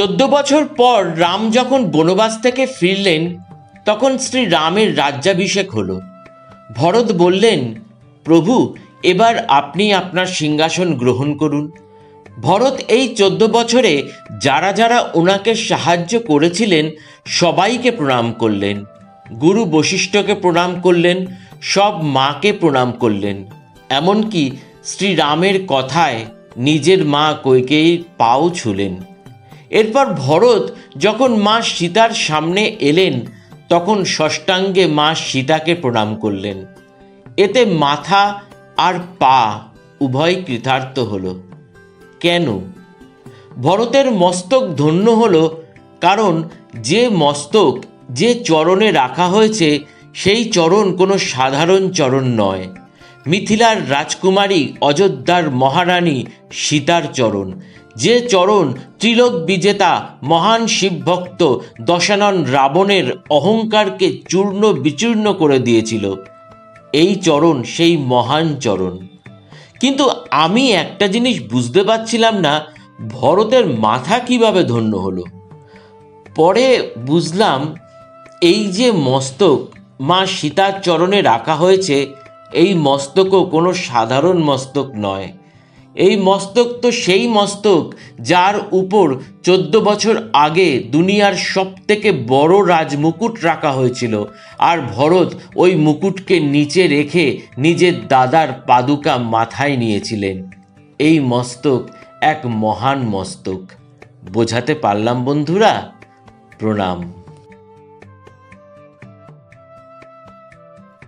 চোদ্দ বছর পর রাম যখন বনবাস থেকে ফিরলেন, তখন শ্রী রামের রাজ্যাভিষেক হল। ভরত বললেন, প্রভু, এবার আপনি আপনার সিংহাসন গ্রহণ করুন। ভরত এই চোদ্দ বছরে যারা যারা ওনাকে সাহায্য করেছিলেন, সবাইকে প্রণাম করলেন। গুরু বশিষ্ঠকে প্রণাম করলেন, সব মাকে প্রণাম করলেন। এমনকি শ্রীরামের কথায় নিজের মা কৈকেয়ীর পাও ছুলেন। এরপর ভরত যখন মা সীতার সামনে এলেন, তখন ষষ্ঠাঙ্গে মা সীতাকে প্রণাম করলেন। এতে মাথা আর পা উভয় কৃতার্থ হল। কেন? ভরতের মস্তক ধন্য হল কারণ যে মস্তক, যে চরণে রাখা হয়েছে, সেই চরণ কোনো সাধারণ চরণ নয়। মিথিলার রাজকুমারী অযোধ্যার মহারানী সীতার চরণ। যে চরণ ত্রিলোক বিজেতা মহান শিবভক্ত দশানন রাবণের অহংকারকে চূর্ণ বিচূর্ণ করে দিয়েছিল, এই চরণ সেই মহান চরণ। কিন্তু আমি একটা জিনিস বুঝতে পারছিলাম না, ভরতের মাথা কীভাবে ধন্য হলো। পরে বুঝলাম, এই যে মস্তক মা সীতার চরণে রাখা হয়েছে, এই মস্তকও কোনো সাধারণ মস্তক নয়। এই মস্তক তো সেই মস্তক যার উপর চোদ্দ বছর আগে দুনিয়ার সব থেকে বড় রাজমুকুট রাখা হয়েছিল। আর ভরত ওই মুকুটকে নিচে রেখে নিজের দাদার পাদুকা মাথায় নিয়েছিলেন। এই মস্তক এক মহান মস্তক। বোঝাতে পারলাম বন্ধুরা? প্রণাম।